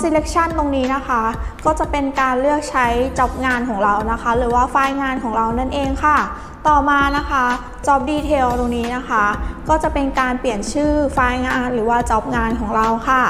selection ตรงนี้นะคะ ก็จะเป็นการเลือกใช้ job งานของเรานะคะ หรือว่าไฟล์งานของเรานั่นเองค่ะ ต่อมานะคะ job detail ตรงนี้นะคะ ก็จะเป็นการเปลี่ยนชื่อไฟล์งานหรือว่า job งานของเราค่ะ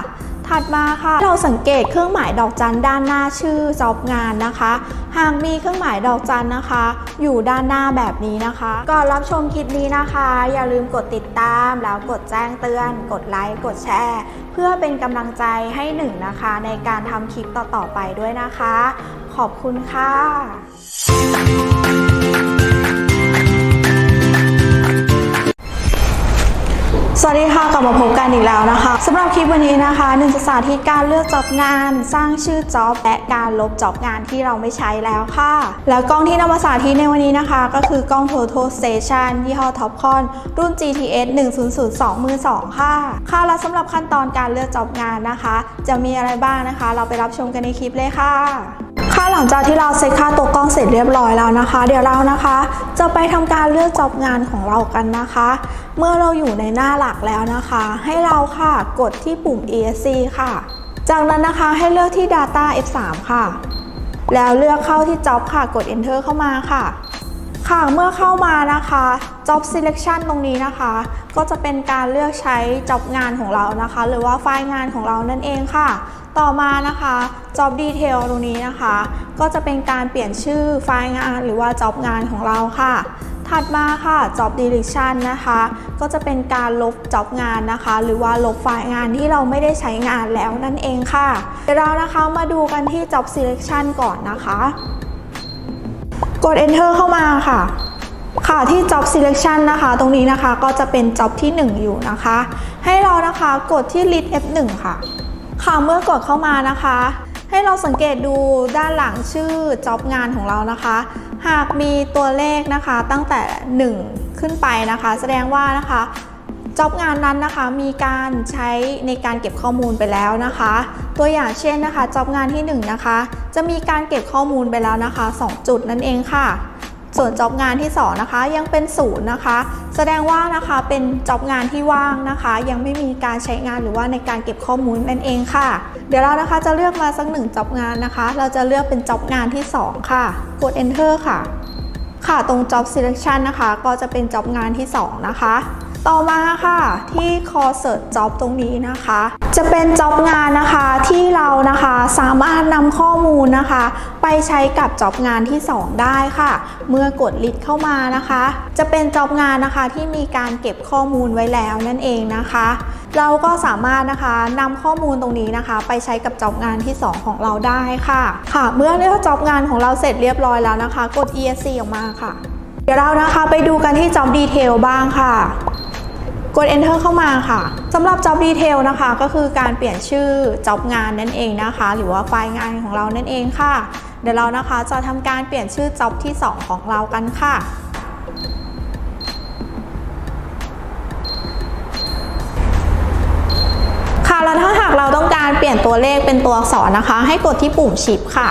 ถัดมาค่ะ เราสังเกตเครื่องหมายดอกจันด้านหน้าชื่อ job งานนะคะ หากมีเครื่องหมายดอกจันนะคะ อยู่ด้านหน้าแบบนี้นะคะก่อนรับชมคลิปนี้นะคะ อย่าลืมกดติดตามแล้วกดแจ้งเตือน กดไลค์กดแชร์ เพื่อเป็นกำลังใจให้หนึ่งนะคะ ในการทำคลิปต่อๆไปด้วยนะคะ ขอบคุณค่ะ สวัสดีค่ะกลับมาพบกันอีกแล้วนะคะสำหรับคลิปวันนี้นะคะหนึ่งจะสาธิตการเลือกจ็อบงาน สร้างชื่อจ็อบและการลบจ็อบงานที่เราไม่ใช้แล้วค่ะ แล้วกล้องที่นำมาสาธิตในวันนี้นะคะ ก็คือกล้อง Total Station ยี่ห้อ Topcon รุ่น GTS 100มือ2ค่ะ ค่ะแล้วสำหรับขั้นตอนการเลือกจ็อบงานนะคะ จะมีอะไรบ้างนะคะ เราไปรับชมกันในคลิปเลยค่ะะหลังจากที่เราเซตค่าตัวกล้องเสร็จเรียบร้อยแล้วนะคะ เดี๋ยวเรานะคะ จะไปทำการเลือกจ็อบงานของเรากันนะคะ เมื่อเราอยู่ในหน้าหลักแล้วนะคะ ให้เราค่ะกดที่ปุ่ม ESC ค่ะ จากนั้นนะคะให้เลือกที่ Data F3 ค่ะ แล้วเลือกเข้าที่ Job ค่ะกด Enter เข้ามาค่ะ ค่ะเมื่อเข้ามานะคะ job selection ตรงนี้นะคะ ก็จะเป็นการเลือกใช้ job งานของเรานะคะ หรือว่าไฟล์งานของเรานั่นเองค่ะ ต่อมานะคะ job detail ตรงนี้นะคะ ก็จะเป็นการเปลี่ยนชื่อไฟล์งานหรือว่า job งานของเราค่ะถัดมาค่ะ job deletion นะคะ ก็จะเป็นการลบ job งานนะคะ หรือว่าลบไฟล์งานที่เราไม่ได้ใช้งานแล้วนั่นเองค่ะ เดี๋ยวเรานะคะมาดูกันที่ job selection ก่อนนะคะ กด enter เข้ามาค่ะ ค่ะที่ job selection นะคะ ตรงนี้นะคะก็จะเป็น job ที่ 1 อยู่นะคะ ให้เรานะคะกดที่ list F1 ค่ะ ค่ะเมื่อกดเข้ามานะคะ ให้เราสังเกตดูด้านหลังชื่อ job งานของเรานะคะ หากมีตัวเลขนะคะตั้งแต่ 1 ขึ้นไปนะคะ แสดงว่านะคะจ็อบงานนั้นนะคะมีการใช้ในการเก็บข้อมูลไปแล้วนะคะ ตัวอย่างเช่นนะคะจ็อบงานที่1นะคะ จะมีการเก็บข้อมูลไปแล้วนะคะ 2 จุดนั่นเองค่ะ ส่วนจ็อบงานที่2นะคะยังเป็นศูนย์นะคะ แสดงว่านะคะเป็นจ็อบงานที่ว่างนะคะ ยังไม่มีการใช้งานหรือว่าในการเก็บข้อมูลนั่นเองค่ะ เดี๋ยวเรานะคะจะเลือกมาสักหนึ่งจ็อบงานนะคะ เราจะเลือกเป็นจ็อบงานที่ 2 ค่ะ กด enter ค่ะ ค่ะตรง job selection นะคะ ก็จะเป็น job งานที่ 2 นะคะ ต่อมาค่ะที่ core search job ตรงนี้นะคะ จะเป็น job งานนะคะที่เรานะคะสามารถนำข้อมูลนะคะ ไปใช้กับ job งานที่ 2 ได้ค่ะ เมื่อกด list เข้ามานะคะ จะเป็น job งานนะคะที่มีการเก็บข้อมูลไว้แล้วนั่นเองนะคะ เราก็สามารถนะคะนำข้อมูลตรงนี้นะคะ ไปใช้กับจ็อบงานที่ 2 ของเราได้ค่ะค่ะ เมื่อเลือกจ็อบงานของเราเสร็จเรียบร้อยแล้วนะคะ กด ESC ออกมาค่ะ เดี๋ยวเรานะคะไปดูกันที่ job detail บ้างค่ะ กด enter เข้ามาค่ะสำหรับ job detail นะคะ ก็คือการเปลี่ยนชื่อ job งานนั่นเองนะคะ หรือว่าไฟล์งานของเรานั่นเองค่ะ เดี๋ยวเรานะคะจะทำการเปลี่ยนชื่อ job ที่ 2 ของเรากันค่ะค่ะแล้วถ้าหากเราต้องการเปลี่ยนตัวเลขเป็นตัวอักษรนะคะ ให้กดที่ปุ่ม Shift ค่ะ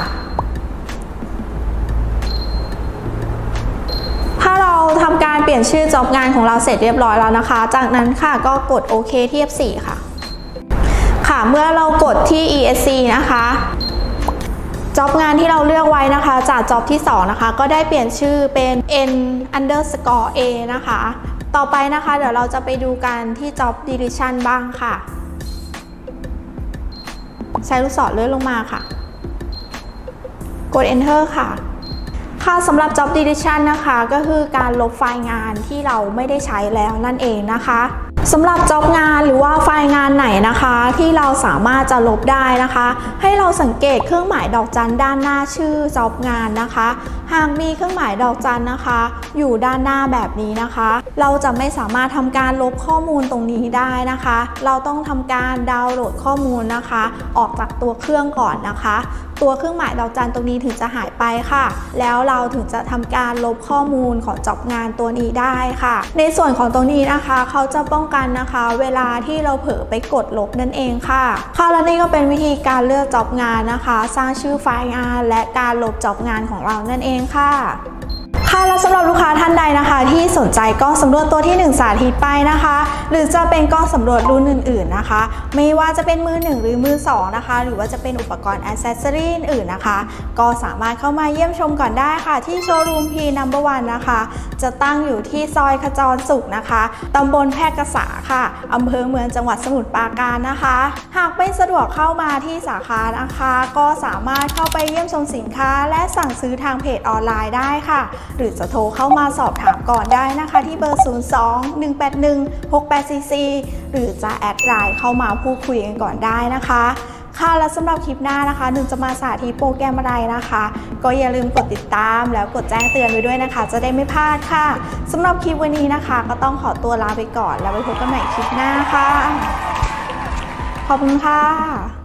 เปลี่ยนชื่อจอบงานของเราเสร็จเรียบร้อยแล้วนะคะ จากนั้นค่ะก็กดโอเคที่ F4 ค่ะ ค่ะเมื่อเรากดที่ ESC นะคะจ็อบงานที่เราเลือกไว้นะคะ จากจ็อบที่ 2 นะคะ ก็ได้เปลี่ยนชื่อเป็น n underscore a นะคะ ต่อไปนะคะ เดี๋ยวเราจะไปดูกันที่ job deletion บ้างค่ะ ใช้ลูกศรเลื่อนลงมาค่ะ กด enter ค่ะ ค่ะสำหรับ job deletion นะคะ ก็คือการลบไฟล์งานที่เราไม่ได้ใช้แล้วนั่นเองนะคะสำหรับ job งานหรือว่าไฟล์งานไหนนะคะ ที่เราสามารถจะลบได้นะคะ ให้เราสังเกตเครื่องหมายดอกจันด้านหน้าชื่อ job งานนะคะ หากมีเครื่องหมายดอกจันนะคะ อยู่ด้านหน้าแบบนี้นะคะ เราจะไม่สามารถทำการลบข้อมูลตรงนี้ได้นะคะ เราต้องทำการดาวน์โหลดข้อมูลนะคะ ออกจากตัวเครื่องก่อนนะคะ ตัวเครื่องหมายดอกจันตรงนี้ถึงจะหายไปค่ะ แล้วเราถึงจะทำการลบข้อมูลของจอบงานตัวนี้ได้ค่ะ ในส่วนของตรงนี้นะคะเขาจะป้องกันนะคะ เวลาที่เราเผลอไปกดลบนั่นเองค่ะ ค่ะและนี่ก็เป็นวิธีการเลือกจอบงานนะคะ สร้างชื่อไฟล์งาน และการลบจอบงานของเรานั่นเองค่ะ ค่ะและสำหรับลูกค้าท่านใดนะคะ ที่สนใจกล้องสำรวจตัวที่ 1 สาธิตไปนะคะ หรือจะเป็นกล้องสำรวจรุ่นอื่น ๆนะคะ ไม่ว่าจะเป็นมือ 1 หรือมือ 2 นะคะ หรือว่าจะเป็นอุปกรณ์อ c เซสซอรี่อื่นๆนะคะ ก็สามารถเข้ามาเยี่ยมชมก่อนได้ค่ะ ที่โชว์รูมพีนัมเบอร์วันนะคะ จะตั้งอยู่ที่ซอยขจรสุขนะคะ ตำบลแพรกษาค่ะ อำเภอเมืองจังหวัดสมุทรปราการนะคะ หากไม่สะดวกเข้ามาที่สาขานะคะ ก็สามารถเข้าไปเยี่ยมชมสินค้า และสั่งซื้อทางเพจออนไลน์ได้ค่ะ หรือจะโทรเข้ามาสอบถามก่อนได้นะคะ ที่เบอร์ 02 181 6844 หรือจะแอดไลน์เข้ามาพูดคุยกันก่อนได้นะคะ ค่ะและสำหรับคลิปหน้านะคะหนึ่งจะมาสาธิตโปรแกรมอะไรนะคะ ก็อย่าลืมกดติดตามแล้วกดแจ้งเตือนไว้ด้วยนะคะ จะได้ไม่พลาดค่ะสำหรับคลิปวันนี้นะคะ ก็ต้องขอตัวลาไปก่อน แล้วไปพบกันใหม่คลิปหน้าค่ะ ขอบคุณค่ะ